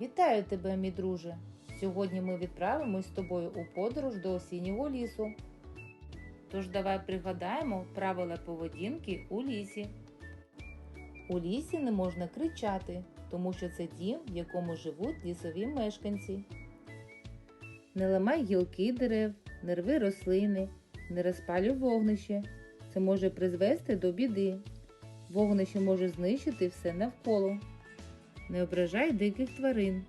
Вітаю тебе, мій друже! Сьогодні ми відправимось з тобою у подорож до осіннього лісу. Тож давай пригадаємо правила поведінки у лісі. У лісі не можна кричати, тому що це дім, в якому живуть лісові мешканці. Не ламай гілки дерев, не рви рослини, не розпалюй вогнище. Це може призвести до біди. Вогнище може знищити все навколо. Не ображай диких тварин,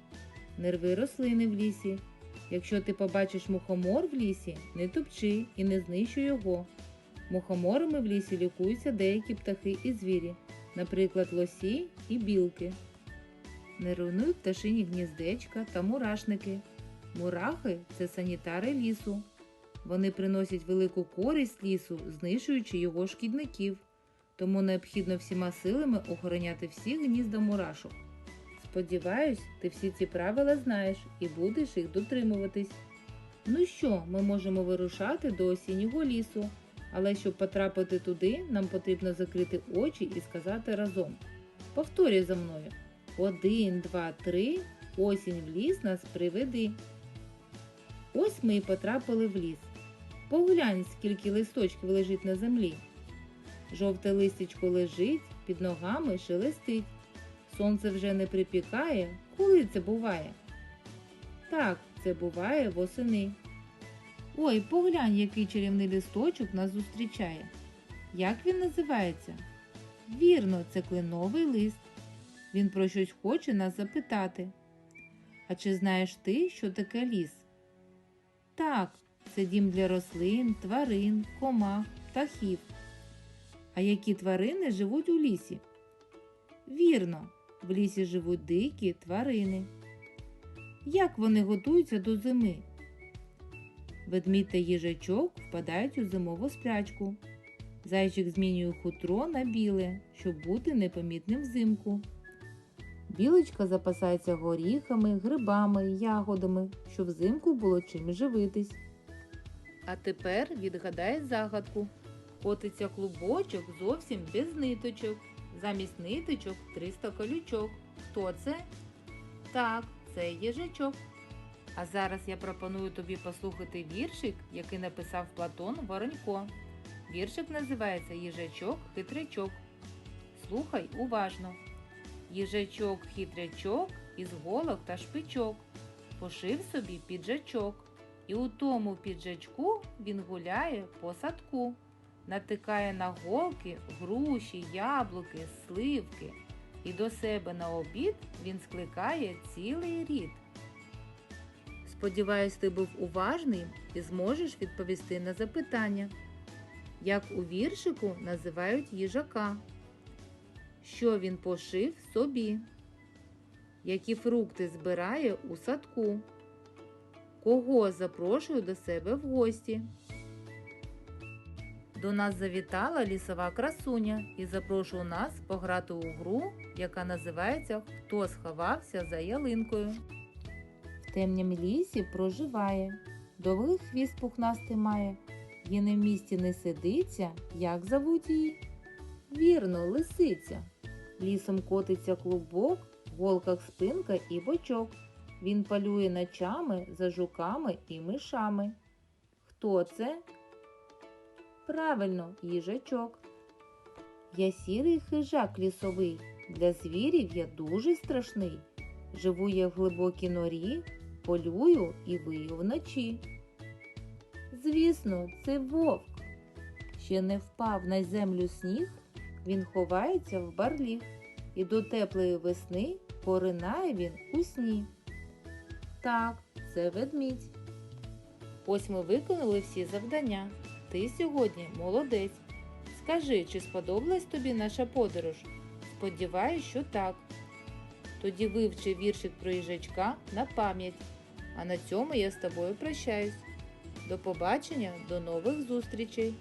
не рви рослини в лісі. Якщо ти побачиш мухомор в лісі, не топчи і не знищуй його. Мухоморами в лісі лікуються деякі птахи і звірі, наприклад, лосі і білки. Не руйнуй пташині гніздечка та мурашники. Мурахи це санітари лісу. Вони приносять велику користь лісу, знищуючи його шкідників. Тому необхідно всіма силами охороняти всі гнізда мурашок. Сподіваюсь, ти всі ці правила знаєш і будеш їх дотримуватись. Ну що, ми можемо вирушати до осіннього лісу, але щоб потрапити туди, нам потрібно закрити очі і сказати разом. Повторюй за мною. Один, два, три, осінь в ліс нас приведи. Ось ми і потрапили в ліс. Поглянь, скільки листочків лежить на землі. Жовте листячко лежить, під ногами шелестить. Сонце вже не припікає, коли це буває? Так, це буває восени. Ой, поглянь, який чарівний листочок нас зустрічає. Як він називається? Вірно, це кленовий лист. Він про щось хоче нас запитати. А чи знаєш ти, що таке ліс? Так, це дім для рослин, тварин, комах, птахів. А які тварини живуть у лісі? Вірно, в лісі живуть дикі тварини. Як вони готуються до зими? Ведмідь та їжачок впадають у зимову сплячку. Зайчик змінює хутро на біле, щоб бути непомітним взимку. Білочка запасається горіхами, грибами, ягодами, щоб взимку було чим живитись. А тепер відгадай загадку. Котиться клубочок зовсім без ниточок. Замість ниточок 300 колючок. Хто це? Так, це їжачок. А зараз я пропоную тобі послухати віршик, який написав Платон Воронько. Віршик називається Їжачок хитрячок. Слухай уважно. Їжачок хитрячок із голок та шпичок. Пошив собі піджачок. І у тому піджачку він гуляє по садку натикає на голки, груші, яблуки, сливки, і до себе на обід він скликає цілий рід. Сподіваюсь, ти був уважний і зможеш відповісти на запитання, як у віршику називають їжака, що він пошив собі, які фрукти збирає у садку, кого запрошую до себе в гості. До нас завітала лісова красуня і запрошує нас пограти у гру, яка називається Хто сховався за ялинкою. В темнім лісі проживає, довгий хвіст пухнастий має, їй не в місті не сидиться, як зовуть її? Вірно, лисиця. Лісом котиться клубок, в голках спинка і бочок. Він палює ночами за жуками і мишами. Хто це? Правильно, їжачок. Я сірий хижак лісовий, для звірів я дуже страшний. Живу я в глибокій норі, полюю і вию вночі. Звісно, це вовк. Ще не впав на землю сніг, він ховається в барліг, і до теплої весни поринає він у сні. Так, це ведмідь. Ось ми виконали всі завдання. Ти сьогодні молодець. Скажи, чи сподобалась тобі наша подорож? Сподіваюсь, що так. Тоді вивчи віршик про їжачка на пам'ять. А на цьому я з тобою прощаюсь. До побачення, до нових зустрічей!